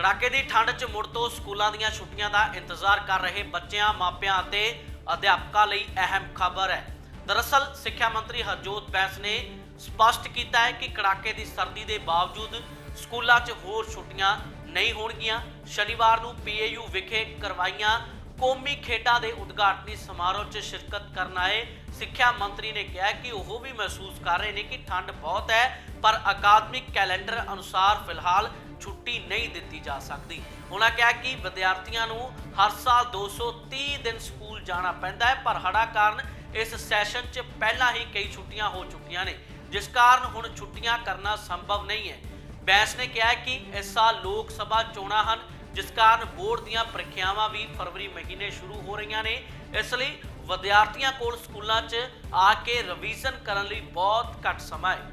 ਕੜਾਕੇ ਦੀ ਠੰਡ 'ਚ ਮੁੜ ਤੋਂ ਸਕੂਲਾਂ ਦੀਆਂ ਛੁੱਟੀਆਂ ਦਾ ਇੰਤਜ਼ਾਰ ਕਰ ਰਹੇ ਬੱਚਿਆਂ, ਮਾਪਿਆਂ ਅਤੇ ਅਧਿਆਪਕਾਂ ਲਈ ਅਹਿਮ ਖਬਰ ਹੈ। ਦਰਅਸਲ, ਸਿੱਖਿਆ ਮੰਤਰੀ ਹਰਜੋਤ ਬੈਂਸ ਨੇ ਸਪਸ਼ਟ ਕੀਤਾ ਹੈ ਕਿ ਕੜਾਕੇ ਦੀ ਸਰਦੀ ਦੇ ਬਾਵਜੂਦ ਸਕੂਲਾਂ 'ਚ ਹੋਰ ਛੁੱਟੀਆਂ ਨਹੀਂ ਹੋਣਗੀਆਂ। ਸ਼ਨੀਵਾਰ ਨੂੰ ਪੀਏਯੂ ਵਿਖੇ ਕਰਵਾਈਆਂ ਕੌਮੀ ਖੇਡਾਂ ਦੇ ਉਦਘਾਟਨੀ ਸਮਾਰੋਹ 'ਚ ਸ਼ਿਰਕਤ ਕਰਨ ਆਏ ਸਿੱਖਿਆ ਮੰਤਰੀ ਨੇ ਕਿਹਾ ਕਿ ਉਹ ਵੀ ਮਹਿਸੂਸ ਕਰ ਰਹੇ ਨੇ ਕਿ ਠੰਡ ਬਹੁਤ ਹੈ, ਪਰ ਅਕਾਦਮਿਕ ਕੈਲੰਡਰ ਅਨੁਸਾਰ ਫਿਲਹਾਲ ਛੁੱਟੀ ਨਹੀਂ ਦਿੱਤੀ ਜਾ ਸਕਦੀ। ਉਹਨਾਂ ਕਿਹਾ ਕਿ ਵਿਦਿਆਰਥੀਆਂ ਨੂੰ ਹਰ ਸਾਲ 230 ਦਿਨ ਸਕੂਲ ਜਾਣਾ ਪੈਂਦਾ ਹੈ, ਪਰ ਹੜ੍ਹਾਂ ਕਾਰਨ ਇਸ ਸੈਸ਼ਨ 'ਚ ਪਹਿਲਾਂ ਹੀ ਕਈ ਛੁੱਟੀਆਂ ਹੋ ਚੁੱਕੀਆਂ ਨੇ, ਜਿਸ ਕਾਰਨ ਹੁਣ ਛੁੱਟੀਆਂ ਕਰਨਾ ਸੰਭਵ ਨਹੀਂ ਹੈ। ਬੈਂਸ ਨੇ ਕਿਹਾ ਕਿ ਇਸ ਸਾਲ ਲੋਕ ਸਭਾ ਚੋਣਾਂ ਹਨ, ਜਿਸ ਕਾਰਨ ਬੋਰਡ ਦੀਆਂ ਪ੍ਰੀਖਿਆਵਾਂ ਵੀ ਫਰਵਰੀ ਮਹੀਨੇ ਸ਼ੁਰੂ ਹੋ ਰਹੀਆਂ ਨੇ। ਇਸ ਲਈ ਵਿਦਿਆਰਥੀਆਂ ਕੋਲ ਸਕੂਲਾਂ 'ਚ ਆ ਕੇ ਰਿਵੀਜ਼ਨ ਕਰਨ ਲਈ ਬਹੁਤ ਘੱਟ ਸਮਾਂ ਹੈ।